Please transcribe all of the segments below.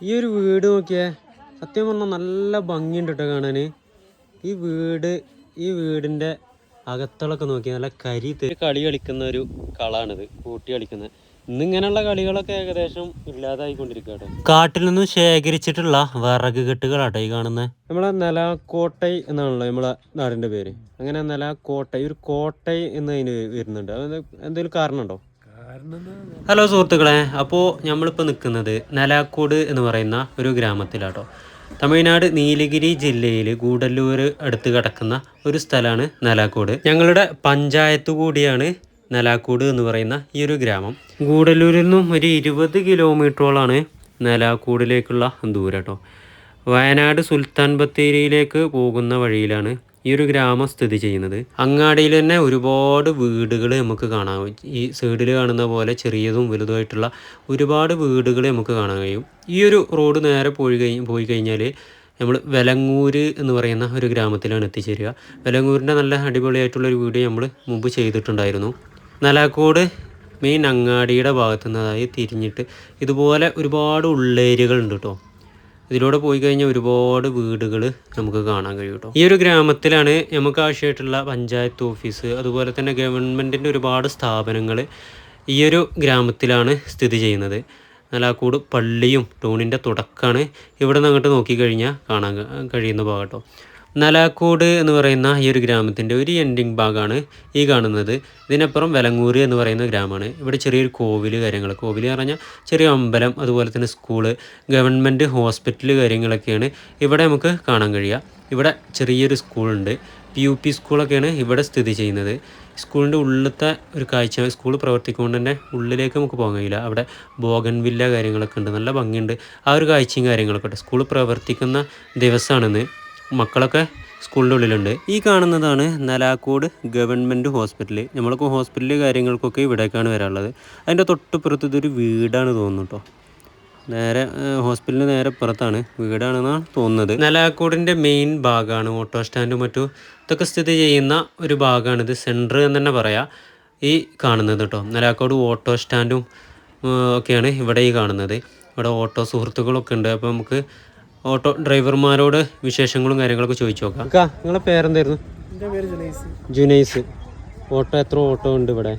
ഈ ഒരു വീട് നോക്കിയേ സത്യം പറഞ്ഞാൽ നല്ല ഭംഗിയുണ്ട് കേട്ടോ കാണാൻ ഈ വീട് ഈ വീടിന്റെ അകത്തളൊക്കെ നോക്കിയാൽ നല്ല കരി കളി കളിക്കുന്ന ഒരു കളാണിത് കൂട്ടി കളിക്കുന്നത്. ഇന്നിങ്ങനെയുള്ള കളികളൊക്കെ ഏകദേശം ഇല്ലാതായിക്കൊണ്ടിരിക്കുക കേട്ടോ കാട്ടിൽ നിന്നും ശേഖരിച്ചിട്ടുള്ള വിറക് കെട്ടുകളാട്ടോ ഈ കാണുന്നത് നമ്മളെ നിലാക്കോട്ടൈ എന്നാണല്ലോ നമ്മളെ നാടിന്റെ പേര്. അങ്ങനെ നിലാക്കോട്ടൈ ഒരു കോട്ടൈ എന്നതിന് വരുന്നുണ്ട്. അത് എന്തെങ്കിലും കാരണമുണ്ടോ? ഹലോ സുഹൃത്തുക്കളെ അപ്പോൾ നമ്മളിപ്പോൾ നിൽക്കുന്നത് നലാക്കോട് എന്ന് പറയുന്ന ഒരു ഗ്രാമത്തിലാട്ടോ. തമിഴ്നാട് നീലഗിരി ജില്ലയിൽ ഗൂഡല്ലൂർ അടുത്ത് കിടക്കുന്ന ഒരു സ്ഥലമാണ് നലാക്കോട്. ഞങ്ങളുടെ പഞ്ചായത്ത് കൂടിയാണ് നലാക്കോട് എന്ന് പറയുന്ന ഈ ഒരു ഗ്രാമം. ഗൂഡല്ലൂരിൽ നിന്നും ഒരു ഇരുപത് കിലോമീറ്ററോളാണ് നലാക്കോടിലേക്കുള്ള ദൂരം കേട്ടോ വയനാട് സുൽത്താൻ ബത്തേരിയിലേക്ക് പോകുന്ന വഴിയിലാണ് ഈ ഒരു ഗ്രാമം സ്ഥിതി ചെയ്യുന്നത്. അങ്ങാടിയിൽ തന്നെ ഒരുപാട് വീടുകൾ നമുക്ക് കാണാൻ ഈ സൈഡിൽ കാണുന്ന പോലെ ചെറിയതും വലുതുമായിട്ടുള്ള ഒരുപാട് വീടുകൾ നമുക്ക് കാണാൻ കഴിയും. ഈ ഒരു റോഡ് നേരെ പോയി കഴി പോയി കഴിഞ്ഞാൽ നമ്മൾ വെലങ്ങൂര് എന്ന് പറയുന്ന ഒരു ഗ്രാമത്തിലാണ് എത്തിച്ചേരുക. വെലങ്ങൂരിന്റെ നല്ല അടിപൊളിയായിട്ടുള്ളൊരു വീഡിയോ നമ്മൾ മുമ്പ് ചെയ്തിട്ടുണ്ടായിരുന്നു. നലാക്കോട് മെയിൻ അങ്ങാടിയുടെ ഭാഗത്തു നിന്നതായി തിരിഞ്ഞിട്ട് ഇതുപോലെ ഒരുപാട് ഉള്ളേരിയകളുണ്ട് കേട്ടോ. ഇതിലൂടെ പോയി കഴിഞ്ഞാൽ ഒരുപാട് വീടുകൾ നമുക്ക് കാണാൻ കഴിയും കേട്ടോ ഈ ഒരു ഗ്രാമത്തിലാണ് നമുക്ക് ആവശ്യമായിട്ടുള്ള പഞ്ചായത്ത് ഓഫീസ് അതുപോലെ തന്നെ ഗവൺമെന്റിന്റെ ഒരുപാട് സ്ഥാപനങ്ങൾ ഈ ഒരു ഗ്രാമത്തിലാണ് സ്ഥിതി ചെയ്യുന്നത്. നലാക്കൂട് പള്ളിയും ടൂണിന്റെ തുടക്കമാണ് ഇവിടെ നിന്ന് അങ്ങോട്ട് നോക്കിക്കഴിഞ്ഞാൽ കാണാൻ കഴിയുന്ന ഭാഗം കേട്ടോ നലാക്കോട് എന്ന് പറയുന്ന ഈ ഒരു ഗ്രാമത്തിന്റെ ഒരു എൻഡിങ് ഭാഗമാണ് ഈ കാണുന്നത്. ഇതിനപ്പുറം വെലങ്ങൂര് എന്ന് പറയുന്ന ഗ്രാമമാണ്. ഇവിടെ ചെറിയൊരു കോവിൽ കാര്യങ്ങൾ കോവിൽ എന്ന് പറഞ്ഞാൽ ചെറിയ അമ്പലം അതുപോലെ തന്നെ സ്കൂൾ ഗവൺമെന്റ് ഹോസ്പിറ്റൽ കാര്യങ്ങളൊക്കെയാണ് ഇവിടെ നമുക്ക് കാണാൻ കഴിയുക. ഇവിടെ ചെറിയൊരു സ്കൂളുണ്ട് പി യു പി സ്കൂളൊക്കെയാണ് ഇവിടെ സ്ഥിതി ചെയ്യുന്നത്. സ്കൂളിന്റെ ഉള്ളിലത്തെ ഒരു കാഴ്ച സ്കൂൾ പ്രവർത്തിക്കൊണ്ട് തന്നെ ഉള്ളിലേക്ക് നമുക്ക് പോകാൻ കഴിയില്ല. അവിടെ ബോഗൻവില്ല കാര്യങ്ങളൊക്കെ ഉണ്ട്. നല്ല ഭംഗിയുണ്ട്. ആ ഒരു കാഴ്ചയും കാര്യങ്ങളൊക്കെ ഉണ്ട്. സ്കൂൾ പ്രവർത്തിക്കുന്ന ദിവസമാണെന്ന്. മക്കളൊക്കെ സ്കൂളിന്റെ ഉള്ളിലുണ്ട് ഈ കാണുന്നതാണ് നലാക്കോട് ഗവൺമെന്റ് ഹോസ്പിറ്റൽ നമ്മൾക്ക് ഹോസ്പിറ്റൽ കാര്യങ്ങൾക്കൊക്കെ ഇവിടേക്കാണ് വരാനുള്ളത് അതിന്റെ തൊട്ടുപുറത്ത് ഇതൊരു വീടാണ് തോന്നുന്നു കേട്ടോ നേരെ ഹോസ്പിറ്റലിന് നേരെ പുറത്താണ് വീടാണെന്നാണ് തോന്നുന്നത്. നലാക്കോടിന്റെ മെയിൻ ഭാഗമാണ് ഓട്ടോ സ്റ്റാൻഡും മറ്റും. ഇതൊക്കെ സ്ഥിതി ചെയ്യുന്ന ഒരു ഭാഗമാണിത്. സെന്റർ എന്ന് തന്നെ പറയാം. ഈ കാണുന്നത് കേട്ടോ. നലാക്കോട് ഓട്ടോ സ്റ്റാൻഡും ഒക്കെയാണ് ഇവിടെ ഈ കാണുന്നത്. ഇവിടെ ഓട്ടോ സുഹൃത്തുക്കളൊക്കെ ഉണ്ട്. അപ്പോൾ നമുക്ക് ഓട്ടോ ഡ്രൈവർമാരോട് വിശേഷങ്ങളും കാര്യങ്ങളൊക്കെ ചോദിച്ചു നോക്കാം നിങ്ങളെ പേരെന്തായിരുന്നു? എന്റെ പേര് ജുനൈസ്. ജുനൈസ്. ഓട്ടോ എത്ര ഓട്ടോ ഉണ്ട് ഇവിടെ?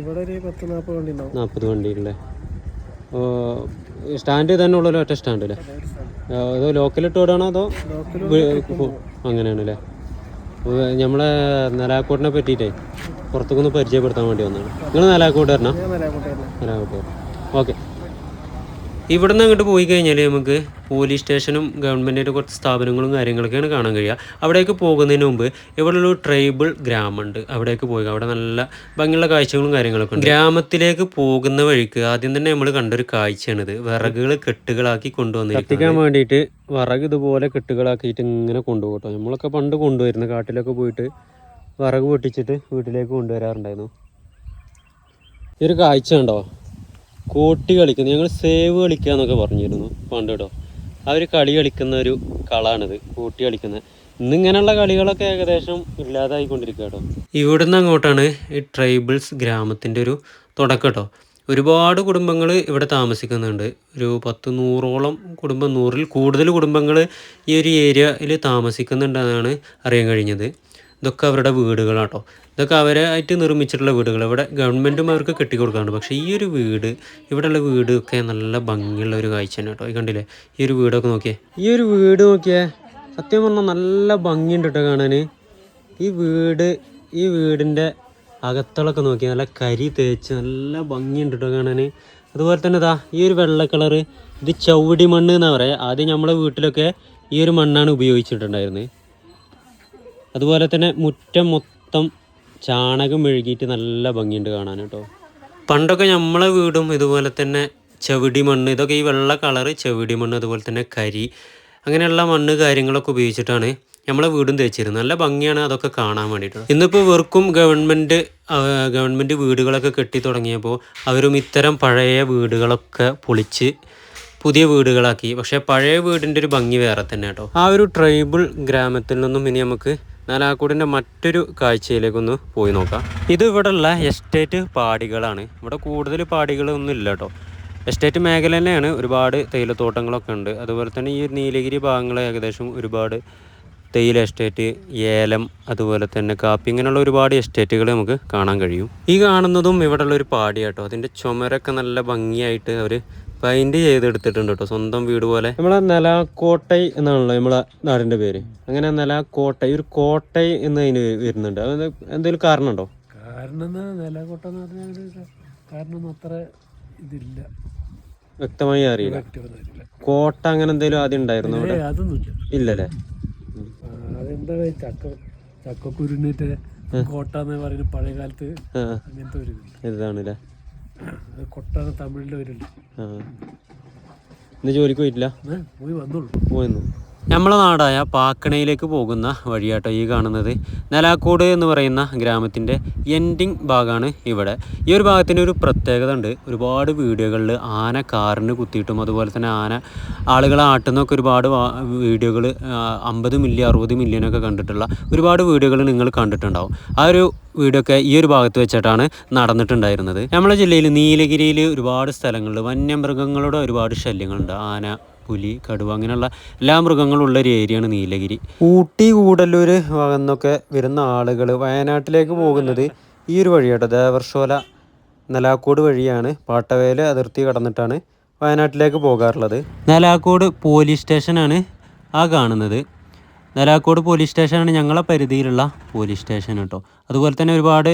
ഇവിടെ ഒരു പത്ത് നാൽപ്പത് വണ്ടി ഉണ്ടാവും. നാൽപ്പത് വണ്ടിയില്ലേ ഓ സ്റ്റാൻഡ് തന്നെ ഉള്ളല്ലോ ഒറ്റ സ്റ്റാൻഡ് അല്ലേ? അതോ ലോക്കലിട്ട് ഓടാണോ അതോ അങ്ങനെയാണല്ലേ നമ്മളെ നിലാക്കോട്ടിനെ പറ്റിയിട്ടേ പുറത്തേക്കൊന്ന് പരിചയപ്പെടുത്താൻ വേണ്ടി വന്നതാണ്. നിങ്ങൾ നിലാക്കോട്ട് വരണം ഞാൻ നിലയാക്കോട്ടായിരുന്നു നിലാക്കോട്ട് ഓക്കെ ഇവിടെ നിന്ന് അങ്ങോട്ട് പോയി കഴിഞ്ഞാൽ നമുക്ക് പോലീസ് സ്റ്റേഷനും ഗവൺമെന്റിന്റെ കുറച്ച് സ്ഥാപനങ്ങളും കാര്യങ്ങളൊക്കെയാണ് കാണാൻ കഴിയുക. അവിടേക്ക് പോകുന്നതിന് മുമ്പ് ഇവിടെ ഒരു ട്രൈബിൾ ഗ്രാമമുണ്ട്. അവിടേക്ക് പോയി അവിടെ നല്ല ഭംഗിയുള്ള കാഴ്ചകളും കാര്യങ്ങളൊക്കെ ഉണ്ട്. ഗ്രാമത്തിലേക്ക് പോകുന്ന വഴിക്ക് ആദ്യം തന്നെ നമ്മൾ കണ്ടൊരു കാഴ്ചയാണിത്. വിറകുകൾ കെട്ടുകളാക്കി കൊണ്ടുവന്നിരിക്കുന്നത്. കത്തിക്കാൻ വേണ്ടിയിട്ട് വിറക് ഇതുപോലെ കെട്ടുകളാക്കിയിട്ട് ഇങ്ങനെ കൊണ്ടുപോകട്ടോ. നമ്മളൊക്കെ പണ്ട് കൊണ്ടുവരുന്ന കാട്ടിലൊക്കെ പോയിട്ട് വിറക് പൊട്ടിച്ചിട്ട് വീട്ടിലേക്ക് കൊണ്ടുവരാറുണ്ടായിരുന്നു. ഈ ഒരു കാഴ്ച ഉണ്ടോ കൂട്ടി കളിക്കുന്നത് ഞങ്ങൾ സേവ് കളിക്കുക എന്നൊക്കെ പറഞ്ഞിരുന്നു പണ്ട് കേട്ടോ അവർ കളി കളിക്കുന്ന ഒരു കളാണിത് കൂട്ടി കളിക്കുന്നത്. ഇന്നിങ്ങനെയുള്ള കളികളൊക്കെ ഏകദേശം ഇല്ലാതായിക്കൊണ്ടിരിക്കുക കേട്ടോ ഇവിടുന്ന് അങ്ങോട്ടാണ് ഈ ട്രൈബിൾസ് ഗ്രാമത്തിന്റെ ഒരു തുടക്കം കേട്ടോ ഒരുപാട് കുടുംബങ്ങൾ ഇവിടെ താമസിക്കുന്നുണ്ട്. ഒരു പത്ത് നൂറോളം കുടുംബം നൂറിൽ കൂടുതൽ കുടുംബങ്ങൾ ഈ ഒരു ഏരിയയിൽ താമസിക്കുന്നുണ്ടെന്നാണ് അറിയാൻ കഴിഞ്ഞത്. ഇതൊക്കെ അവരുടെ വീടുകളാണ് കേട്ടോ ഇതൊക്കെ അവരായിട്ട് നിർമ്മിച്ചിട്ടുള്ള വീടുകൾ. ഇവിടെ ഗവൺമെന്റും അവർക്ക് കെട്ടിക്കൊടുക്കാറുണ്ട്. പക്ഷേ ഈ ഒരു വീട് ഇവിടെയുള്ള വീടൊക്കെ നല്ല ഭംഗിയുള്ള ഒരു കാഴ്ച തന്നെ കേട്ടോ. ഈ കണ്ടില്ലേ? ഈ ഒരു വീടൊക്കെ നോക്കിയേ. ഈ ഒരു വീട് നോക്കിയേ സത്യം പറഞ്ഞാൽ നല്ല ഭംഗിയുണ്ട് കേട്ടോ കാണാൻ. ഈ വീട് ഈ വീടിന്റെ അകത്തളൊക്കെ നോക്കി നല്ല കരി തേച്ച് നല്ല ഭംഗിയുണ്ട് കേട്ടോ കാണാൻ. അതുപോലെ തന്നെ ഇതാ ഈ ഒരു വെള്ള കളറ് ഇത് ചവിടി മണ്ണ് എന്നാ പറയുക ആദ്യം നമ്മളെ വീട്ടിലൊക്കെ ഈ ഒരു മണ്ണാണ് ഉപയോഗിച്ചിട്ടുണ്ടായിരുന്നത്. അതുപോലെ തന്നെ മുറ്റം മൊത്തം ചാണകം മെഴുകിയിട്ട് നല്ല ഭംഗിയുണ്ട് കാണാൻ കേട്ടോ. പണ്ടൊക്കെ നമ്മളെ വീടും ഇതുപോലെ തന്നെ ചെവിടി മണ്ണ് ഇതൊക്കെ ഈ വെള്ള കളറ് ചെവിടി മണ്ണ് അതുപോലെ തന്നെ കരി അങ്ങനെയുള്ള മണ്ണ് കാര്യങ്ങളൊക്കെ ഉപയോഗിച്ചിട്ടാണ് നമ്മളെ വീടും തേച്ചിരുന്നത്. നല്ല ഭംഗിയാണ് അതൊക്കെ കാണാൻ വേണ്ടിയിട്ട്. ഇന്നിപ്പോൾ ഇവർക്കും ഗവൺമെന്റ് ഗവൺമെന്റ് വീടുകളൊക്കെ കെട്ടി തുടങ്ങിയപ്പോൾ അവരും ഇത്തരം പഴയ വീടുകളൊക്കെ പൊളിച്ച് പുതിയ വീടുകളാക്കി. പക്ഷേ പഴയ വീടിന്റെ ഒരു ഭംഗി വേറെ തന്നെ കേട്ടോ. ആ ഒരു ട്രൈബിൾ ഗ്രാമത്തിൽ നിന്നും ഇനി നമുക്ക് നാലാക്കൂടിന്റെ മറ്റൊരു കാഴ്ചയിലേക്കൊന്ന് പോയി നോക്കാം. ഇത് ഇവിടെയുള്ള എസ്റ്റേറ്റ് പാടികളാണ്. ഇവിടെ കൂടുതൽ പാടികളൊന്നും ഇല്ല കേട്ടോ. എസ്റ്റേറ്റ് മേഖല തന്നെയാണ് ഒരുപാട് തേയിലത്തോട്ടങ്ങളൊക്കെ ഉണ്ട്. അതുപോലെ തന്നെ ഈ നീലഗിരി ഭാഗങ്ങൾ ഏകദേശം ഒരുപാട് തേയില എസ്റ്റേറ്റ് ഏലം അതുപോലെ തന്നെ കാപ്പി ഇങ്ങനെയുള്ള ഒരുപാട് എസ്റ്റേറ്റുകൾ നമുക്ക് കാണാൻ കഴിയും. ഈ കാണുന്നതും ഇവിടെയുള്ള ഒരു പാടിയാട്ടോ. അതിന്റെ ചുമരൊക്കെ നല്ല ഭംഗിയായിട്ട് അവർ പെയിന്റ് ചെയ്തെടുത്തിട്ടുണ്ട് കേട്ടോ സ്വന്തം വീട് പോലെ. നമ്മളെ നിലാക്കോട്ടൈ എന്നാണല്ലോ നമ്മളെ നാടിന്റെ പേര്. അങ്ങനെ നിലാക്കോട്ടൈ ഒരു കോട്ടൈ എന്ന് അതിന് വരുന്നുണ്ട്. അത് എന്തെങ്കിലും കാരണമുണ്ടോ? കാരണം എന്നാ നിലകോട്ട എന്ന് പറഞ്ഞാൽ കാരണം അത്ര ഇതില്ല. വ്യക്തമായി അറിയില്ല. കോട്ട അങ്ങനെ എന്തെങ്കിലും ആദ്യം ഉണ്ടായിരുന്നു അവിടെ? അതൊന്നുമില്ല. ഇല്ലല്ലേ? അതെന്താ ചക്ക ചക്കക്കുരുന്നിട്ട് കോട്ട എന്ന് പറയുന്നത് പഴയ കാലത്ത് അങ്ങനത്തെ ഒരു ഇതാണല്ലേ? അത് തമിഴിന്റെ പേരുണ്ട് ഇന്ന് ജോലിക്ക് പോയിട്ടില്ല? പോയി വന്നോളൂ. പോയിരുന്നു നമ്മളെ നാടായ പാക്കണയിലേക്ക് പോകുന്ന വഴിയാട്ടോ ഈ കാണുന്നത്. നെലാക്കോട് എന്ന് പറയുന്ന ഗ്രാമത്തിന്റെ എൻഡിങ് ഭാഗമാണ് ഇവിടെ. ഈ ഒരു ഭാഗത്തിന്റെ ഒരു പ്രത്യേകത ഉണ്ട്. ഒരുപാട് വീഡിയോകളിൽ ആന കാറിന് കുത്തിയിട്ടും അതുപോലെ തന്നെ ആന ആളുകളെ ആട്ടുന്നൊക്കെ ഒരുപാട് വീഡിയോകൾ അമ്പത് മില്യൺ അറുപത് മില്യനൊക്കെ കണ്ടിട്ടുള്ള ഒരുപാട് വീഡിയോകൾ നിങ്ങൾ കണ്ടിട്ടുണ്ടാവും. ആ ഒരു വീഡിയോ ഒക്കെ ഈ ഒരു ഭാഗത്ത് വെച്ചിട്ടാണ് നടന്നിട്ടുണ്ടായിരുന്നത്. നമ്മുടെ ജില്ലയിൽ നീലഗിരിയിൽ ഒരുപാട് സ്ഥലങ്ങളിൽ വന്യമൃഗങ്ങളുടെ ഒരുപാട് ശല്യങ്ങളുണ്ട്. ആന പുലി കടുവ അങ്ങനെയുള്ള എല്ലാ മൃഗങ്ങളും ഉള്ള ഒരു ഏരിയയാണ് നീലഗിരി. ഊട്ടി കൂടല്ലൂർ ഭാഗത്തുനിന്നൊക്കെ വരുന്ന ആളുകൾ വയനാട്ടിലേക്ക് പോകുന്നത് ഈ ഒരു വഴിയാട്ടോ. ദേവർഷോല നെലാക്കോട് വഴിയാണ് പാട്ടവേല അതിർത്തി കടന്നിട്ടാണ് വയനാട്ടിലേക്ക് പോകാറുള്ളത്. നെലാക്കോട് പോലീസ് സ്റ്റേഷനാണ് ആ കാണുന്നത്. നെലാക്കോട് പോലീസ് സ്റ്റേഷനാണ് ഞങ്ങളെ പരിധിയിലുള്ള പോലീസ് സ്റ്റേഷൻ കേട്ടോ. അതുപോലെ തന്നെ ഒരുപാട്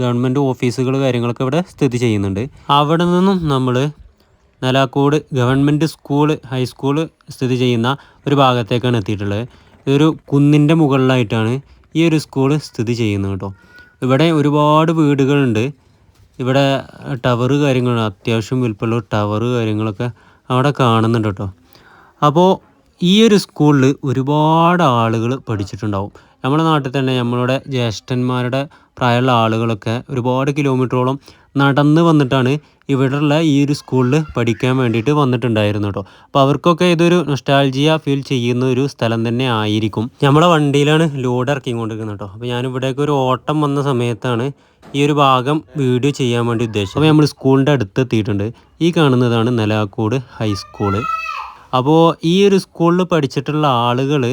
ഗവൺമെന്റ് ഓഫീസുകൾ കാര്യങ്ങളൊക്കെ ഇവിടെ സ്ഥിതി ചെയ്യുന്നുണ്ട്. അവിടെ നിന്നും നമ്മൾ നെലാക്കോട് ഗവൺമെന്റ് സ്കൂൾ ഹൈസ്കൂൾ സ്ഥിതി ചെയ്യുന്ന ഒരു ഭാഗത്തേക്കാണ് എത്തിയിട്ടുള്ളത്. ഇതൊരു കുന്നിന്റെ മുകളിലായിട്ടാണ് ഈ ഒരു സ്കൂൾ സ്ഥിതി ചെയ്യുന്നത് കേട്ടോ. ഇവിടെ ഒരുപാട് വീടുകളുണ്ട്. ഇവിടെ ടവർ കാര്യങ്ങൾ അത്യാവശ്യം വലിപ്പമുള്ള ടവർ കാര്യങ്ങളൊക്കെ അവിടെ കാണുന്നുണ്ട് കേട്ടോ. അപ്പോൾ ഈ ഒരു സ്കൂളിൽ ഒരുപാട് ആളുകൾ പഠിച്ചിട്ടുണ്ടാവും. നമ്മുടെ നാട്ടിൽ തന്നെ നമ്മളുടെ ജ്യേഷ്ഠന്മാരുടെ പ്രായമുള്ള ആളുകളൊക്കെ ഒരുപാട് കിലോമീറ്ററോളം നടന്ന് വന്നിട്ടാണ് ഇവിടെയുള്ള ഈ ഒരു സ്കൂളിൽ പഠിക്കാൻ വേണ്ടിയിട്ട് വന്നിട്ടുണ്ടായിരുന്നു കേട്ടോ അപ്പോൾ അവർക്കൊക്കെ ഇതൊരു നൊസ്റ്റാൾജിയ ഫീൽ ചെയ്യുന്ന ഒരു സ്ഥലം തന്നെ ആയിരിക്കും. നമ്മളെ വണ്ടിയിലാണ് ലോഡ് ഇറക്കിക്കൊണ്ടിരിക്കുന്നത് കേട്ടോ അപ്പോൾ ഞാനിവിടേക്ക് ഒരു ഓട്ടം വന്ന സമയത്താണ് ഈ ഒരു ഭാഗം വീഡിയോ ചെയ്യാൻ വേണ്ടി ഉദ്ദേശിച്ചത്. അപ്പോൾ നമ്മൾ സ്കൂളിന്റെ അടുത്ത് എത്തിയിട്ടുണ്ട്. ഈ കാണുന്നതാണ് നെലാക്കോട് ഹൈസ്കൂൾ അപ്പോൾ ഈ ഒരു സ്കൂളിൽ പഠിച്ചിട്ടുള്ള ആളുകൾ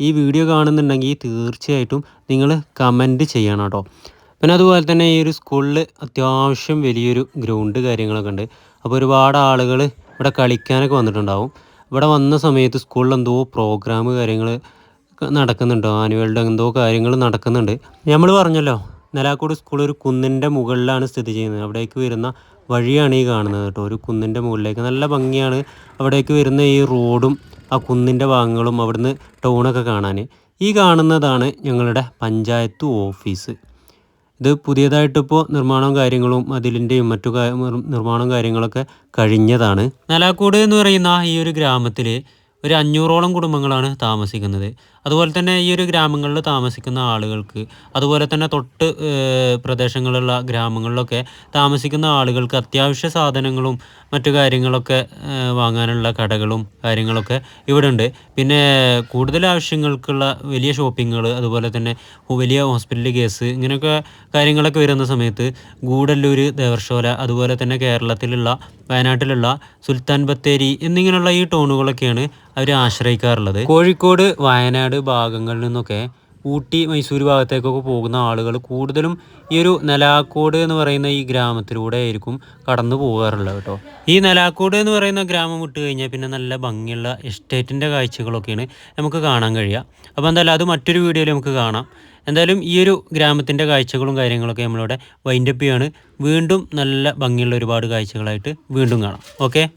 ഈ വീഡിയോ കാണുന്നുണ്ടെങ്കിൽ തീർച്ചയായിട്ടും നിങ്ങൾ കമന്റ് ചെയ്യണം കേട്ടോ പിന്നെ അതുപോലെ തന്നെ ഈ ഒരു സ്കൂളിൽ അത്യാവശ്യം വലിയൊരു ഗ്രൗണ്ട് കാര്യങ്ങളൊക്കെ ഉണ്ട്. അപ്പോൾ ഒരുപാട് ആളുകൾ ഇവിടെ കളിക്കാനൊക്കെ വന്നിട്ടുണ്ടാവും. ഇവിടെ വന്ന സമയത്ത് സ്കൂളിൽ എന്തോ പ്രോഗ്രാം കാര്യങ്ങൾ നടക്കുന്നുണ്ടോ. ആനുവൽ ഡേ എന്തോ കാര്യങ്ങൾ നടക്കുന്നുണ്ട്. നമ്മൾ പറഞ്ഞല്ലോ നെലാക്കോട് സ്കൂൾ ഒരു കുന്നിന്റെ മുകളിലാണ് സ്ഥിതി ചെയ്യുന്നത്. അവിടേക്ക് വരുന്ന വഴിയാണ് ഈ കാണുന്നത് കേട്ടോ. ഒരു കുന്നിന്റെ മുകളിലേക്ക് നല്ല ഭംഗിയാണ് അവിടേക്ക് വരുന്ന ഈ റോഡും ആ കുന്നിന്റെ ഭാഗങ്ങളും അവിടുന്ന് ടൗണൊക്കെ കാണാൻ. ഈ കാണുന്നതാണ് ഞങ്ങളുടെ പഞ്ചായത്ത് ഓഫീസ്. ഇത് പുതിയതായിട്ടിപ്പോൾ നിർമ്മാണവും കാര്യങ്ങളും അതിലിന്റെയും മറ്റു നിർമ്മാണവും കാര്യങ്ങളൊക്കെ കഴിഞ്ഞതാണ്. നെലാക്കോട് എന്ന് പറയുന്ന ഈ ഒരു ഗ്രാമത്തിൽ ഒരു അഞ്ഞൂറോളം കുടുംബങ്ങളാണ് താമസിക്കുന്നത്. അതുപോലെ തന്നെ ഈ ഒരു ഗ്രാമങ്ങളിൽ താമസിക്കുന്ന ആളുകൾക്ക് അതുപോലെ തന്നെ തൊട്ട് പ്രദേശങ്ങളിലുള്ള ഗ്രാമങ്ങളിലൊക്കെ താമസിക്കുന്ന ആളുകൾക്ക് അത്യാവശ്യ സാധനങ്ങളും മറ്റു കാര്യങ്ങളൊക്കെ വാങ്ങാനുള്ള കടകളും കാര്യങ്ങളൊക്കെ ഇവിടെ ഉണ്ട് പിന്നെ കൂടുതൽ ആവശ്യങ്ങൾക്കുള്ള വലിയ ഷോപ്പിങ്ങുകൾ അതുപോലെ തന്നെ വലിയ ഹോസ്പിറ്റൽ കേസ് ഇങ്ങനെയൊക്കെ കാര്യങ്ങളൊക്കെ വരുന്ന സമയത്ത് ഗൂഡല്ലൂർ ദേവർഷോല അതുപോലെ തന്നെ കേരളത്തിലുള്ള വയനാട്ടിലുള്ള സുൽത്താൻ ബത്തേരി എന്നിങ്ങനെയുള്ള ഈ ടൗണുകളൊക്കെയാണ് അവർ ആശ്രയിക്കാറുള്ളത്. കോഴിക്കോട് വയനാട് ഭാഗങ്ങളിൽ നിന്നൊക്കെ ഊട്ടി മൈസൂർ ഭാഗത്തേക്കൊക്കെ പോകുന്ന ആളുകൾ കൂടുതലും ഈ ഒരു നെലാക്കോട് എന്ന് പറയുന്ന ഈ ഗ്രാമത്തിലൂടെ ആയിരിക്കും കടന്നു പോകാറുള്ളത് കേട്ടോ. ഈ നെലാക്കോട് എന്ന് പറയുന്ന ഗ്രാമം വിട്ട് കഴിഞ്ഞാൽ പിന്നെ നല്ല ഭംഗിയുള്ള എസ്റ്റേറ്റിന്റെ കാഴ്ചകളൊക്കെയാണ് നമുക്ക് കാണാൻ കഴിയുക. അപ്പോൾ എന്തായാലും അത് മറ്റൊരു വീഡിയോയിൽ നമുക്ക് കാണാം. എന്തായാലും ഈ ഒരു ഗ്രാമത്തിന്റെ കാഴ്ചകളും കാര്യങ്ങളൊക്കെ നമ്മളിവിടെ വൈൻഡപ്പ് ചെയ്യാണ്. വീണ്ടും നല്ല ഭംഗിയുള്ള ഒരുപാട് കാഴ്ചകളായിട്ട് വീണ്ടും കാണാം. ഓക്കെ